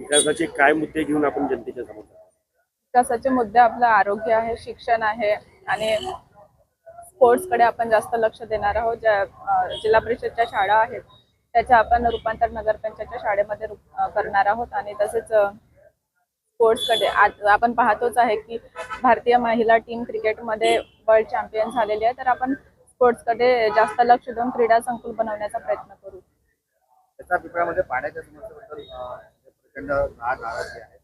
विकासाचे काय मुद्दे घेऊन आपण जनतेच्या समोर? विकासाचे मुद्दे आपलं आरोग्य आहे शिक्षण आहे आणि स्पोर्ट्सकडे आपण जास्त लक्ष देणार आहोत. ज्या जिल्हा परिषदच्या शाळा आहेत त्याच्या आपण रूपांतर नगरपंचायतच्या शाळेमध्ये करणार आहोत आणि तसेच अं, स्पोर्ट्सकडे आज आपण पाहतोच आहे की भारतीय महिला टीम क्रिकेटमध्ये वर्ल्ड चॅम्पियन झालेली आहे. तर आपण स्पोर्ट्सकडे जास्त लक्ष देऊन क्रीडा संकुल बनवण्याचा प्रयत्न करू. त्याच्या अभिप्रायामध्ये पाण्याच्या प्रचंड नाराज आहे?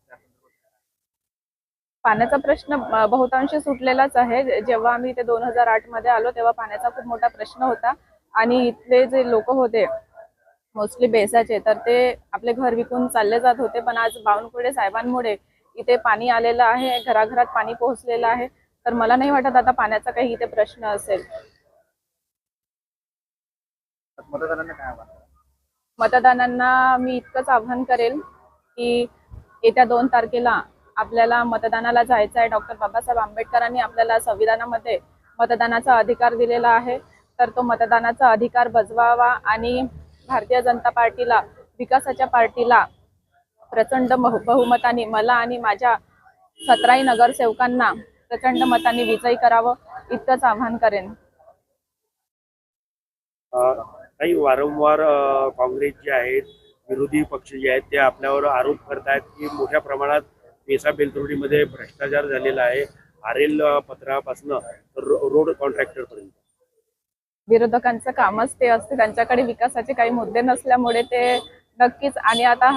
पाण्याचा प्रश्न बहुतांशी सुटलेलाच आहे. जेव्हा आम्ही ते दोन हजार आठमध्ये आलो तेव्हा पाण्याचा खूप मोठा प्रश्न होता. आणि इथले जे लोक होते मोस्टली बेसाचे तर ते आपले घर विकून चालले जात होते. पण आज बावनकुळे साहेबांमुळे इथे पाणी आलेलं आहे घराघरात पाणी पोहोचलेलं आहे. तर मला नाही वाटत आता पाण्याचा काही इथे प्रश्न असेल? मतदारांना मी इतकंच आव्हान करेल की येत्या दोन तारखेला आपल्याला मतदानाला जायचं आहे. डॉक्टर बाबासाहेब आंबेडकरांनी आपल्याला संविधानामध्ये मतदानाचा अधिकार दिलेला आहे. तर तो मतदानाचा अधिकार बजवावा आणि भारतीय जनता पार्टीला विकासाच्या पार्टीला प्रचंड बहु- बहुमताने मला आणि माझ्या सतराही नगरसेवकांना प्रचंड मताने विजयी करावं इतकंच आव्हान करेन. काही वारंवार काँग्रेस जे आहेत विरोधी पक्ष जे आहेत ते आपल्यावर आरोप करतायत की मोठ्या प्रमाणात पेसा बेलतोडीमध्ये भ्रष्टाचार झालेला आहे. आरेल पत्रापासून रोड कॉन्ट्रॅक्टर पर्यंत विरोधकांचं कामच ते असते. त्यांच्याकडे विकासाचे काही मुद्दे नसल्यामुळे ते नक्कीच आणि आता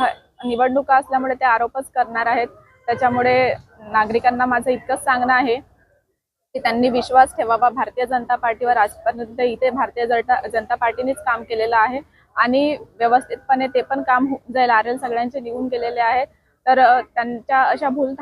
निवडणुका असल्यामुळे ते आरोपच करणार आहेत. त्याच्यामुळे नागरिकांना माझं इतकंच सांगणं आहे की त्यांनी विश्वास ठेवावा. भारतीय जनता पार्टीवर आजपर्यंत इथे भारतीय जनता जनता पार्टीनेच काम केलेलं आहे. आणि व्यवस्थितपणे ते पण काम होऊन जाईल. आर सगळ्यांचे निघून गेलेले आहेत. तर त्यांच्या अशा भूल